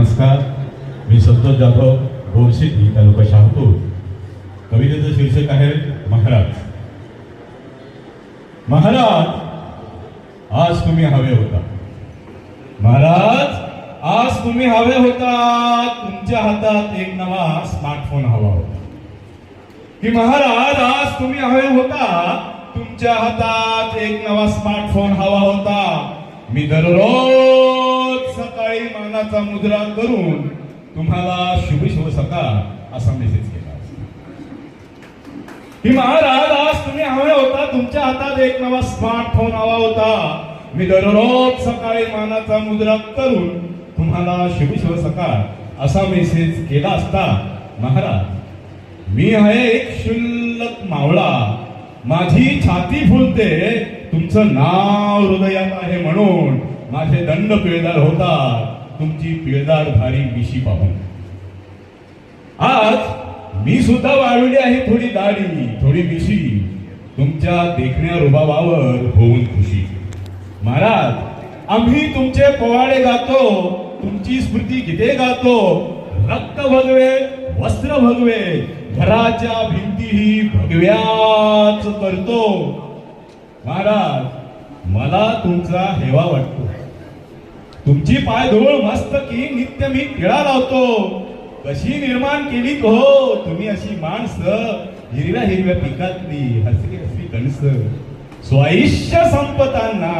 नमस्कार. मी संतोष जाधव बोरशेती तालुका शहापूर. कवितेचं शीर्षक आहे महाराज. महाराज आज तुम्ही हवे होता. महाराज आज तुम्ही हवे होता. तुमच्या हातात एक नवा स्मार्टफोन हवा होता. की महाराज आज तुम्ही हवे होता. तुमच्या हातात एक नवा स्मार्टफोन हवा होता. मी दररोज सकाळी मुद्रा करून तुम्हाला शुभ शुभ सकाळ असा मेसेज केला. असता. की महाराज आज तुम्ही हवे होता तुमच्या हातात एक नवा स्मार्टफोन हवा होता. मी दररोज सकाळी मानाचा मुद्रा करून तुम्हाला शुभ शुभ सकाळ असा मेसेज केला असता महाराज मी आहे एक शुल्लक मावळा. माझी छाती फुलते. तुमचं नाव हृदयात आहे म्हणून माझे दंड पिळदार होतात. तुमची पिळदार भारी मिशी पाहून. आज मी सुद्धा वाढवली आहे थोडी दाढी थोडी मिशी. तुमच्या देखण्या रुबाबावर होऊन खुशी. महाराज आम्ही तुमचे पोवाडे गातो तुमची स्मृती गीते गातो रक्त भगवे वस्त्र भगवे घराच्या भिंतीही भगव्याच करतो. महाराज मला तुमचा हेवा वाटतो. तुमची पायधूळ मस्त की नित्य मी टिळा लावतो. कशी निर्माण केली हो तुम्ही अशी माणसं. हिरव्या हिरव्या पिकातली हसरी हसरी कणस. स्वायुष्य संपताना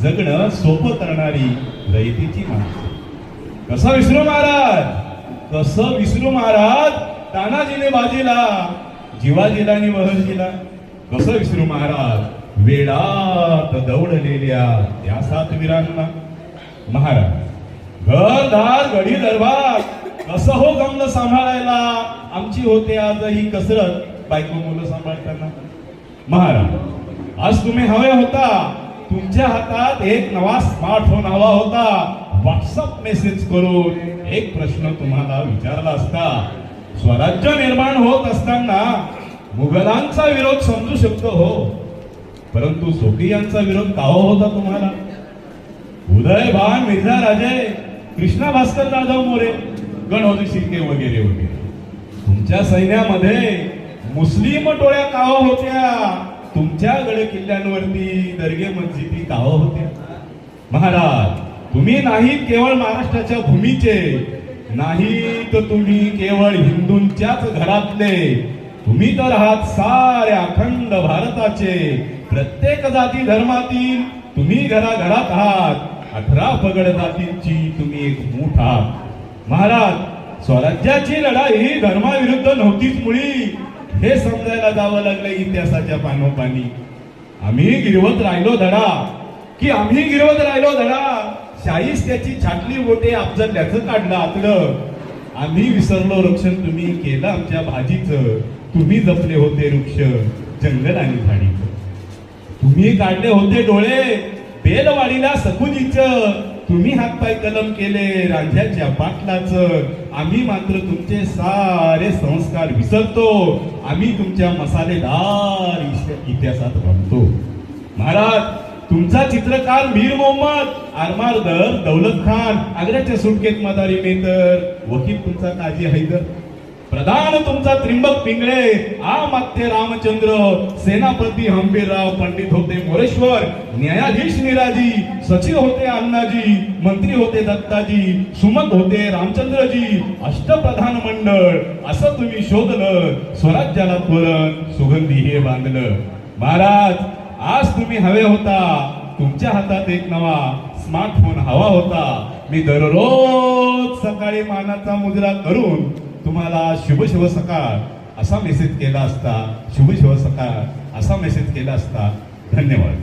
जगणं सोपं करणारी रयतेची माणसं. कसं विसरू महाराज? कसं विसरू महाराज? तानाजीने बाजीला जीवाजीला आणि वहजीला कसं विसरू महाराज? वेळात दौडलेल्या त्या सात वीरांना. महाराज घर दार गडी दरबार कसं हो गमलं सांभाळायला आमची होते आज ही कसरत बायको मुलं सांभाळताना. महाराज आज तुम्ही हवे होता तुमच्या हातात एक नवा स्मार्टफोन हवा होता. व्हॉट्सअप मेसेज करून एक प्रश्न तुम्हाला विचारला असता. स्वराज्य निर्माण होत असताना मुघलांचा विरोध समजू शकतो हो. परंतु सोफियांचा विरोध का हो होता तुम्हाला? उदय भान मिर्झा राजे कृष्णा भास्कर जाधव मोरे गणहोजी शिर्के वगैरे वगैरे. तुमच्या सैन्यामध्ये मुस्लिम टोळ्या काव होत्या. तुमच्या गड किल्ल्यांवरती दर्गे मस्जिदी काव होत्या. महाराज तुम्ही नाही केवळ महाराष्ट्राच्या भूमीचे. नाही तर तुम्ही केवळ हिंदूंच्याच घरातले. तुम्ही तर आहात साऱ्या अखंड भारताचे. प्रत्येक जाती धर्मातील तुम्ही घराघरात आहात. अठरा पगड जातींची तुम्ही एक मूठ आहात. महाराज स्वराज्याची लढाई धर्माविरुद्ध नव्हतीच मुळी. हे समजायला जावं लागलं इतिहासाच्या पानोपानी. आम्ही गिरवत राहिलो धडा. की आम्ही गिरवत राहिलो धडा. शाहीस त्याची छाटली बोटे अफजल्याचं काढलं आतलं. आम्ही विसरलो रक्षण तुम्ही केलं आमच्या भाजीचं. तुम्ही जपले होते वृक्ष जंगल आणि झाडीचं. तुम्ही काढले होते डोळे. बेलवाडीला सकुजीच तुम्ही हातपाय कलम केले रांझ्याच्या पाटलाच आम्ही मात्र तुमचे सारे संस्कार विसरतो. आम्ही तुमच्या मसालेदार इतिहासात रमतो महाराज तुमचा चित्रकार मीर मोहम्मद आरमारदर दौलत खान आग्र्याच्या सुटकेत मदारी मेतर वकील तुमचा काजी हैदर. प्रधान तुमचा त्रिंबक पिंगळे आमात्य रामचंद्र सेनापती हंबीरराव पंडित होते मोरेश्वर न्यायाधीश निराजी सचिव होते अण्णाजी मंत्री होते दत्ताजी सुमत होते रामचंद्रजी अष्टप्रधान मंडळ असं तुम्ही शोधलं स्वराज्याला तोरण सुगंधी हे बांधलं. महाराज आज तुम्ही हवे होता तुमच्या हातात एक नवा स्मार्टफोन हवा होता. मी दररोज सकाळी मानाचा मुद्रा करून तुम्हाला शुभ शुभ सकाळ असा मेसेज केला असता शुभ शुभ सकाळ असा मेसेज केला असता धन्यवाद.